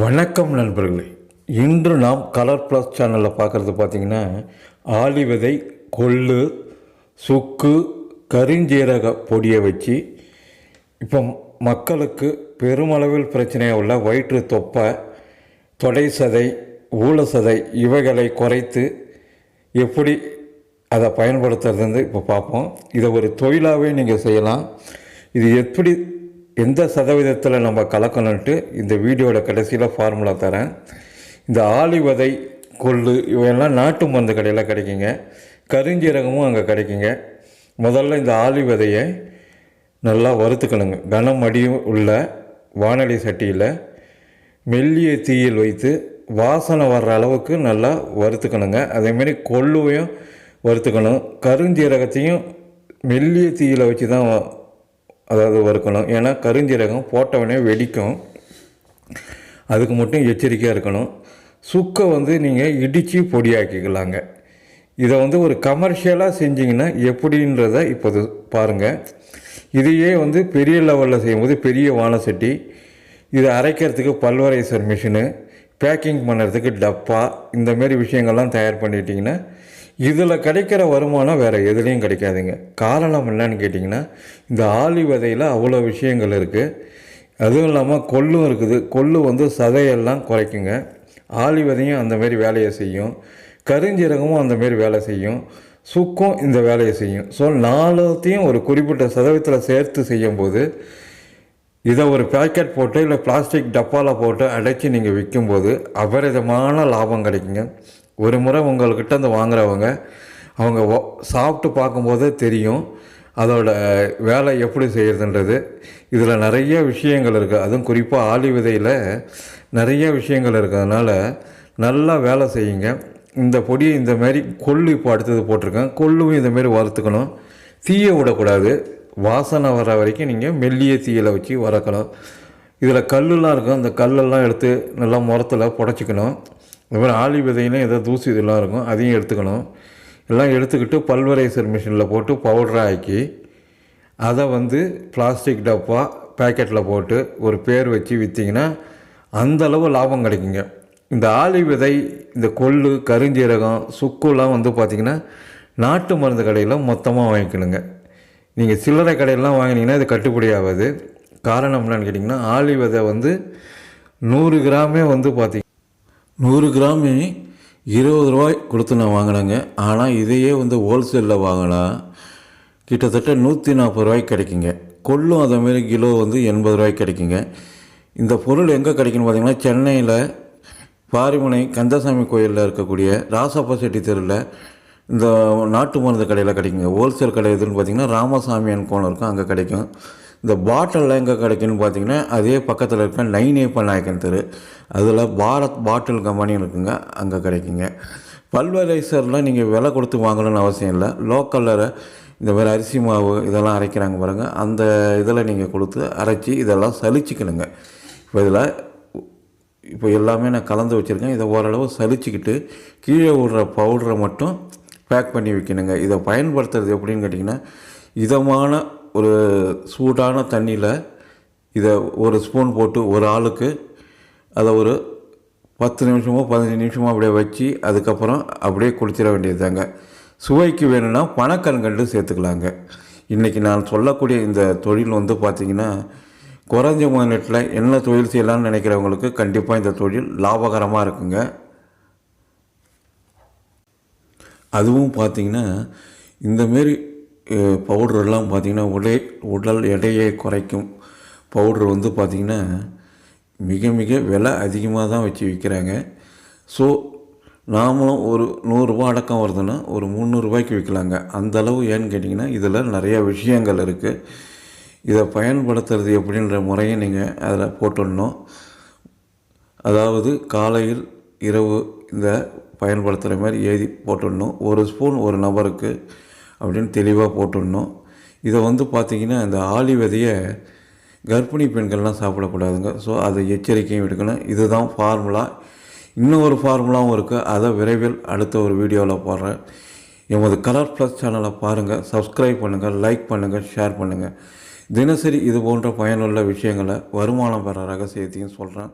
வணக்கம் நண்பர்களே. இன்று நாம் கலர் ப்ளஸ் சேனலில் பார்க்குறது பார்த்தீங்கன்னா ஆலிவதை விதை கொள்ளு சுக்கு கருஞ்சீரக பொடியை வச்சு இப்போ மக்களுக்கு பெருமளவில் பிரச்சனையாக உள்ள வயிற்று தொப்பை தொடை சதை ஊழ சதை இவைகளை குறைத்து எப்படி அதை பயன்படுத்துறது இப்போ பார்ப்போம். இதை ஒரு தொழிலாகவே நீங்கள் செய்யலாம். இது எப்படி எந்த சதவீதத்தில் நம்ம கலக்கணுன்ட்டு இந்த வீடியோட கடைசியில் ஃபார்முலா தரேன். இந்த ஆலிவதை கொள்ளு இவையெல்லாம் நாட்டு மருந்து கடையில் கிடைக்குங்க. கருஞ்சீரகமும் அங்கே கிடைக்குங்க. முதல்ல இந்த ஆளி விதையை நல்லா வறுத்துக்கணுங்க. கனம் அடியும் உள்ள வானொலி சட்டியில் மெல்லிய தீயில் வைத்து வாசனை வர்ற அளவுக்கு நல்லா வறுத்துக்கணுங்க. அதேமாரி கொள்ளுவையும் வறுத்துக்கணும். கருஞ்சீரகத்தையும் மெல்லிய தீயில் வச்சு தான் அதாவது வறுக்கணும் ஏன்னா கருஞ்சீரகம் போட்டவனே வெடிக்கும். அதுக்கு மட்டும் எச்சரிக்கையாக இருக்கணும். சுக்கை வந்து நீங்கள் இடித்து பொடியாக்கிக்கலாங்க. இதை வந்து ஒரு கமர்ஷியலாக செஞ்சிங்கன்னா எப்படின்றத இப்போது பாருங்கள் இதையே வந்து பெரிய லெவலில் செய்யும்போது பெரிய வாழை சட்டி இதை அரைக்கிறதுக்கு பல்வரைசர் மிஷினு பேக்கிங் பண்ணுறதுக்கு டப்பா இந்தமாரி விஷயங்கள்லாம் தயார் பண்ணிட்டிங்கன்னா இதில் கிடைக்கிற வருமானம் வேறு எதுலேயும் கிடைக்காதுங்க. காரணம் என்னன்னு கேட்டிங்கன்னா இந்த ஆலி விதையில் அவ்வளோ விஷயங்கள் இருக்குது அதுவும் இல்லாமல் கொள்ளும் இருக்குது. கொள்ளு வந்து சதையெல்லாம் குறைக்குங்க. ஆலி விதையும் அந்தமாரி வேலையை செய்யும். கருஞ்சீரகமும் அந்தமாரி வேலை செய்யும். சுக்கும் இந்த வேலையை செய்யும். ஸோ நாலுத்தையும் ஒரு குறிப்பிட்ட சதவீதத்தில் சேர்த்து செய்யும்போது இதை ஒரு பேக்கெட் போட்டு இல்லை பிளாஸ்டிக் டப்பாவில் போட்டு அடைச்சி நீங்கள் விற்கும்போது அபரிதமான லாபம் கிடைக்குங்க. ஒரு முறை உங்கள்கிட்ட இருந்து வாங்குறவங்க அவங்க சாப்பிட்டு பார்க்கும்போது தெரியும் அதோட வேலை எப்படி செய்கிறதுன்றது இதில் நிறைய விஷயங்கள் இருக்குது அதுவும் குறிப்பாக ஆலி விதையில் நிறைய விஷயங்கள் இருக்கிறதுனால நல்லா வேலை செய்யுங்க. இந்த பொடியை இந்த மாதிரி கொள்ளு இப்போ அடுத்தது போட்டிருக்கேன். கொள்ளும் இந்த மாதிரி வறுத்துக்கணும். தீயை விடக்கூடாது. வாசனை வர வரைக்கும் நீங்கள் மெல்லிய தீயில் வச்சு வறக்கணும். இதில் கல்லுலாம் இருக்கும். அந்த கல்லெல்லாம் எடுத்து நல்லா முரத்தில் புடச்சிக்கணும். இந்த மாதிரி ஆளி விதையிலும் ஏதோ தூசி இதெல்லாம் இருக்கும் அதையும் எடுத்துக்கணும். எல்லாம் எடுத்துக்கிட்டு பல்வரைசர் மிஷினில் போட்டு பவுடராக ஆக்கி அதை வந்து பிளாஸ்டிக் டப்பா பேக்கெட்டில் போட்டு ஒரு பேர் வச்சு விற்றீங்கன்னா அந்தளவு லாபம் கிடைக்குங்க. இந்த ஆளி விதை இந்த கொள்ளு கருஞ்சீரகம் சுக்குலாம் வந்து பார்த்திங்கன்னா நாட்டு மருந்து கடையில் மொத்தமாக வாங்கிக்கணுங்க. நீங்கள் சில்லறை கடையிலாம் வாங்கினீங்கன்னா இது கட்டுப்படி ஆகாது. காரணம் என்னன்னு கேட்டிங்கன்னா ஆளி விதை வந்து நூறு கிராமே வந்து பார்த்திங்க நூறு கிராமு இருபது ரூபாய் கொடுத்து நான் வாங்கினேங்க. ஆனால் இதையே வந்து ஹோல்சேலில் வாங்கினா கிட்டத்தட்ட நூற்றி நாற்பது ரூபாய்க்கு கிடைக்குங்க. கொள்ளும் அதேமாரி கிலோ வந்து எண்பது ரூபாய்க்கு கிடைக்குங்க. இந்த பொருள் எங்கே கிடைக்குன்னு பார்த்தீங்கன்னா சென்னையில் பாரிமுனை கந்தசாமி கோயிலில் இருக்கக்கூடிய ராசப்பா செட்டி தெருவில் இந்த நாட்டு மருந்து கடையில் கிடைக்குங்க. ஹோல்சேல் கடை எதுன்னு பார்த்தீங்கன்னா ராமசாமியான் கோணம் இருக்கும் அங்கே கிடைக்கும். இந்த பாட்டிலில் எங்கே கிடைக்குன்னு பார்த்தீங்கன்னா அதே பக்கத்தில் இருக்க நைனேப்ப நாயக்கன் தெரு. அதில் பாரத் பாட்டில் கம்பெனி இருக்குங்க அங்கே கிடைக்குங்க. பல்வரைசர்லாம் நீங்கள் விலை கொடுத்து வாங்கணும்னு அவசியம் இல்லை. லோக்கலில் இந்த மாதிரி அரிசி மாவு இதெல்லாம் அரைக்கிறாங்க பாருங்கள் அந்த இதில் நீங்கள் கொடுத்து அரைச்சி இதெல்லாம் சலிச்சுக்கணுங்க. இப்போ இதில் இப்போ எல்லாமே நான் கலந்து வச்சுருக்கேன். இதை ஓரளவு சலிச்சுக்கிட்டு கீழே விடுற பவுடரை மட்டும் பேக் பண்ணி வைக்கணுங்க. இதை பயன்படுத்துறது எப்படின்னு கேட்டிங்கன்னா இதமான ஒரு சூடான தண்ணியில் இதை ஒரு ஸ்பூன் போட்டு ஒரு ஆளுக்கு அதை ஒரு பத்து நிமிஷமோ பதினஞ்சு நிமிஷமோ அப்படியே வச்சு அதுக்கப்புறம் அப்படியே குளிச்சிட வேண்டியதுதாங்க. சுவைக்கு வேணும்னா பணக்கண்கண்டு சேர்த்துக்கலாங்க. இன்றைக்கி நான் சொல்லக்கூடிய இந்த தொழில் வந்து பார்த்திங்கன்னா குறைஞ்ச முதலீட்டில் என்ன தொழில் செய்யலாம்னு நினைக்கிறவங்களுக்கு கண்டிப்பாக இந்த தொழில் லாபகரமாக இருக்குங்க. அதுவும் பார்த்திங்கன்னா இந்தமாரி பவுடரெல்லாம் பார்த்திங்கன்னா உடை உடல் எடையை குறைக்கும். பவுட்ரு வந்து பார்த்திங்கன்னா மிக மிக விலை அதிகமாக தான் வச்சு விற்கிறாங்க ஸோ நாமளும் ஒரு நூறுரூவா அடக்கம் வருதுன்னா ஒரு முந்நூறுரூவாய்க்கு விற்கலாங்க அந்த அளவு ஏன்னு கேட்டிங்கன்னா இதில் நிறையா விஷயங்கள் இருக்குது இதை பயன்படுத்துறது எப்படின்ற முறையை நீங்கள் அதில் போட்டுடணும். அதாவது காலையில் இரவு இந்த பயன்படுத்துகிற மாதிரி எழுதி போட்டுடணும். ஒரு ஸ்பூன் ஒரு நபருக்கு அப்படின்னு தெளிவாக போட்டுடணும். இதை வந்து பார்த்திங்கன்னா இந்த ஆளி விதையை கர்ப்பிணி பெண்கள்லாம் சாப்பிடக்கூடாதுங்க. ஸோ அதை எச்சரிக்கையும் எடுக்கணும். இதுதான் ஃபார்முலா இன்னும் ஒரு ஃபார்முலாவும் இருக்குது அதை விரைவில் அடுத்த ஒரு வீடியோவில் போடுறேன். எமது கலர் ப்ளஸ் சேனலை பாருங்கள் சப்ஸ்கிரைப் பண்ணுங்கள் லைக் பண்ணுங்கள் ஷேர் பண்ணுங்கள் தினசரி இது போன்ற பயனுள்ள விஷயங்களை வருமானம் பெற ரகசியத்தையும் சொல்கிறேன்